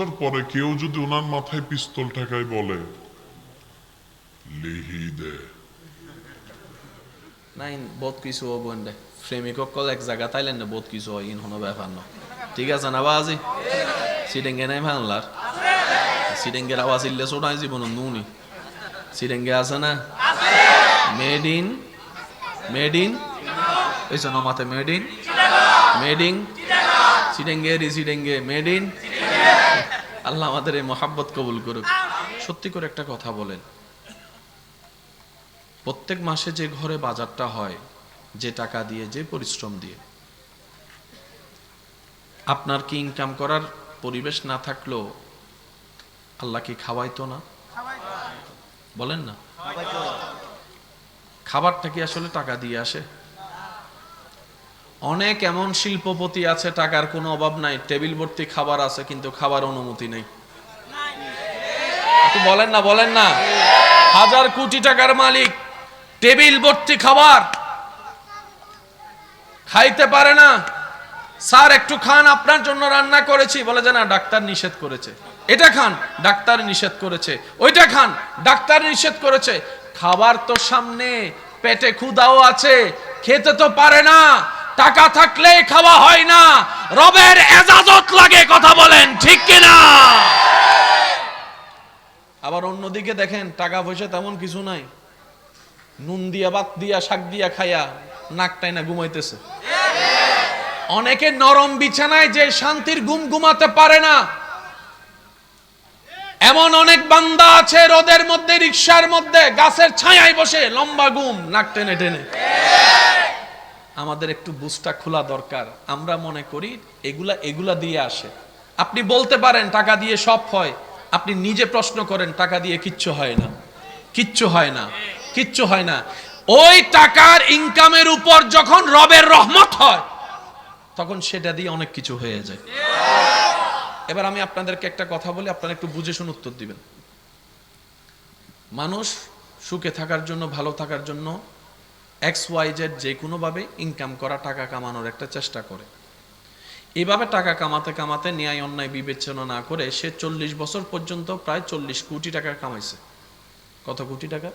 তার পরে কেউ যদি ওনার মাথায় পিস্তল ঠেকায় বলে লিহি দে নাই, বহুত কিছু হব এনে প্রেমিকক এক জায়গা তাইলেন না বহুত কিছু হয় ইন হনো ব্যাপার না। ঠিক আছে না বাজি? সিডেঙ্গে নাই ভাঙলার সিডেঙ্গের আওয়াজ ইল্লে ছোটাই জীবন নুনি সিডেঙ্গে আছে না? মেড ইন মেড ইন এই মাতে মেড ইন মেড ইন সিডেঙ্গে রি মেড ইন আল্লাহ আমাদের এই মহাব্বত কবুল করুক। সত্যি করে একটা কথা বলেন। প্রত্যেক মাসে যে ঘরে বাজারটা হয়, যে টাকা দিয়ে, যে পরিশ্রম দিয়ে, আপনার কি ইনকাম করার পরিবেশ না থাকলেও আল্লাহ কি খাওয়াইতো না? বলেন না। খাবারটা কি আসলে টাকা দিয়ে আসে? অনেক এমন শিল্পপতি আছে, টাকার কোনো অভাব নাই, টেবিল ভর্তি খাবার আছে, কিন্তু খাবার অনুমতি নেই। বলেন না বলেন না। হাজার কোটি টাকার মালিক, টেবিল ভর্তি খাবার। খাইতে পারে না। স্যার, একটু খান, আপনার জন্য রান্না করেছি। বলে যে না, ডাক্তার নিষেধ করেছে। এটা খান, ডাক্তার নিষেধ করেছে। ওইটা খান, ডাক্তার নিষেধ করেছে। খাবার তো সামনে, পেটে ক্ষুদাও আছে, খেতে তো পারে না। টাকা থাকলে খাওয়া হয় না। রবের এজাজত লাগে, কথা বলেন, ঠিক কিনা? আবার অন্যদিকে দেখেন, টাকা পয়সা তেমন কিছু নাই। নুন দিয়া, ভাত দিয়া, শাক দিয়া খাইয়া নাকটাই না ঘুমাইতেছে। অনেকে নরম বিছানায় যে শান্তির ঘুম ঘুমাতে পারে না। এমন অনেক বান্দা আছে রোদের মধ্যে, রিক্সার মধ্যে, গাছের ছায়ায় বসে লম্বা ঘুম, নাক টেনে টেনে। আমাদের একটু বুঝটা খোলা দরকার। আমরা মনে করি এগুলা এগুলা দিয়ে আসে। আপনি বলতে পারেন, টাকা দিয়ে সব হয়। আপনি নিজে প্রশ্ন করেন, টাকা দিয়ে কিচ্ছু হয় না। কিচ্ছু হয় না। কিচ্ছু হয় না। ওই টাকার ইনকামের উপর যখন রবের রহমত হয়, তখন সেটা দিয়ে অনেক কিছু হয়ে যায়। এবার আমি আপনাদেরকে একটা কথা বলি, আপনারা একটু বুঝে শুনে উত্তর দিবেন। মানুষ সুখে থাকার জন্য, ভালো থাকার জন্য এক্স ওয়াই জেড যে কোনোভাবে ইনকাম করা টাকা কামানোর একটা চেষ্টা করে। এভাবে টাকা কামাতে কামাতে ন্যায় অন্যায় বিবেচনা না করে সে চল্লিশ বছর পর্যন্ত প্রায় চল্লিশ কোটি টাকা কামাইছে। কত কোটি টাকা।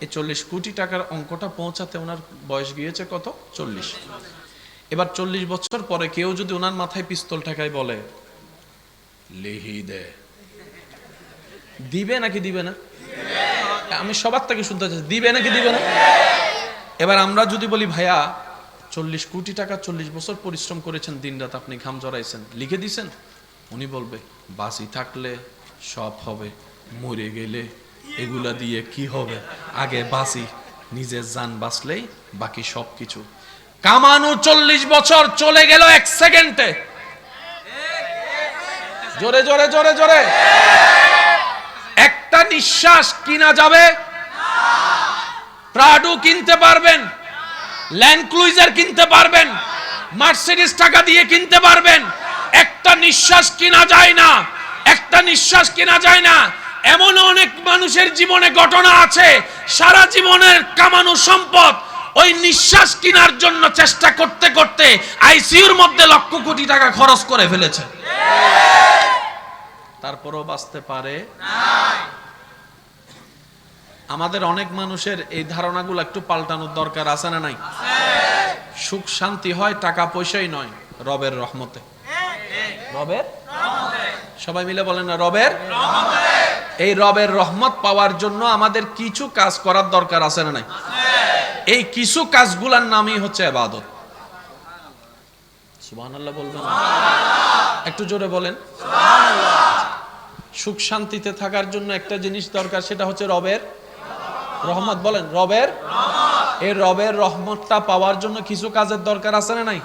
এই চল্লিশ কোটি টাকার অঙ্কটা পৌঁছাতে ওনার বয়স গিয়েছে কত? চল্লিশ। এবার চল্লিশ বছর পরে কেউ যদি ওনার মাথায় পিস্তল ঠেকায় বলে লিহি দে। দিবে নাকি দিবে না? আমি সবার থেকে শুনতে চাচ্ছি দিবে নাকি দিবে না? এবার আমরা যদি বলি, ভাইয়া, চল্লিশ কোটি টাকা, চল্লিশ বছর পরিশ্রম করেছেন দিনরাত আপনি ঘাম জড়াইছেন। লিখে দিছেন? উনি বলবে বাসি থাকলে সব হবে, মরে গেলে এগুলা দিয়ে কি হবে? আগে বাসি নিজের যান বাঁচলেই বাকি সব কিছু কামানো চল্লিশ বছর চলে গেল এক সেকেন্ডে। জোরে জোরে জোরে জোরে। একটা নিঃশ্বাস কিনা যাবে? প্রাডু কিনতে পারবেন ল্যান্ড ক্লুইজার কিনতে পারবেন মার্সিডিস টাকা দিয়ে কিনতে পারবেন। একটা নিঃশ্বাস কিনা যায় না একটা নিঃশ্বাস কিনা যায় না। এমন অনেক মানুষের জীবনে ঘটনা আছে সারা জীবনের কামানো সম্পদ ওই নিঃশ্বাস কেনার জন্য চেষ্টা করতে করতে আইসিইউর মধ্যে লক্ষ কোটি টাকা খরচ করে ফেলেছে। তারপরও বাঁচতে পারে? আমাদের অনেক মানুষের এই ধারণাগুলো একটু পাল্টানোর দরকার আছে না নাই? সুখ শান্তি হয়, টাকা পয়সাই নয়, রবের রহমতে। রবের? সবাই মিলে বলেন না, রবের? এই রবের রহমত পাওয়ার জন্য আমাদের কিছু কাজ করার দরকার আছে না নাই? এই কিছু কাজগুলার নামই হচ্ছে আবাদত বলবেন একটু জোরে বলেন। সুখ শান্তিতে থাকার জন্য একটা জিনিস দরকার, সেটা হচ্ছে রবের রহমত বলেন, রবের? এই রবের রহমতটা পাওয়ার জন্য কিছু কাজের দরকার আছে না নাই?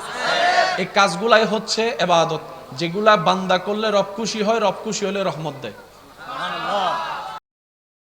এই কাজগুলাই হচ্ছে এবাদত। যেগুলা বান্দা করলে রব খুশি হয়, রব খুশি হলে রহমত দেয়।